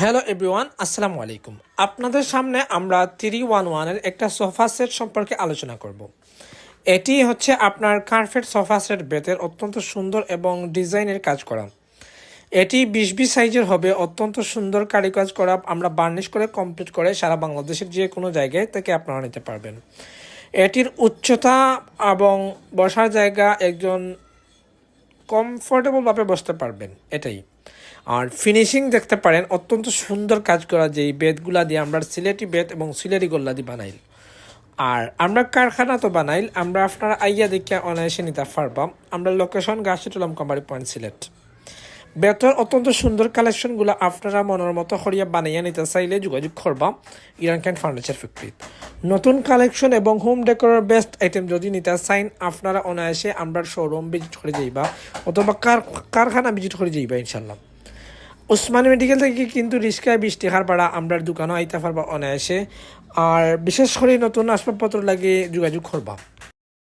Hello everyone আসসালামু আলাইকুম আপনাদের সামনে আমরা থ্রি ওয়ান ওয়ানের একটা সোফা সেট সম্পর্কে আলোচনা করব। এটি হচ্ছে আপনার কার্পেট সোফা সেট বেতের অত্যন্ত সুন্দর এবং ডিজাইনের কাজ করা। এটি বিশ বিশ সাইজের হবে, অত্যন্ত সুন্দর কারিকাজ করা। আমরা বার্নিশ করে কমপ্লিট করে সারা বাংলাদেশের যে কোনো জায়গায় থেকে আপনারা নিতে পারবেন। এটির উচ্চতা এবং বসার জায়গা একজন কমফোর্টেবলভাবে বসতে পারবেন, এটাই। আর ফিনিশিং দেখতে পারেন, অত্যন্ত সুন্দর কাজ করা যেই বেদগুলা দিয়ে আমরা সিলেটি বেদ এবং সিলেটি গোল্লা দিয়ে বানাইল। আর আমরা কারখানা তো বানাইল, আমরা আপনারা আইয়া দেখিয়া অনায়াসে নিতে পারবাম আমরা লোকেশন গাছিটুলাম কোম্পানি পয়েন্ট সিলেট। বেতর অত্যন্ত সুন্দর কালেকশনগুলো আপনারা মনের মতো হরিয়া বানাইয়া নিতে চাইলে যোগাযোগ করবাম ইরান ক্যান্ড ফার্নিচার ফ্যাক্টরি নতুন কালেকশন এবং হোম ডেকোরের বেস্ট আইটেম যদি নিতে চাইন আপনারা অনায়াসে আমরা শোরুম ভিজিট করে যাইবা অথবা কার কারখানা ভিজিট করে যাইবা ইনশাল্লাহ ওসমানী মেডিকেল থেকে কিন্তু রিস্কায় বিশ টাকার পাড়া আমরা দোকানও আইতে পারবা অনায়াসে। আর বিশেষ করে নতুন আসবাবপত্র লাগে যোগাযোগ করবা।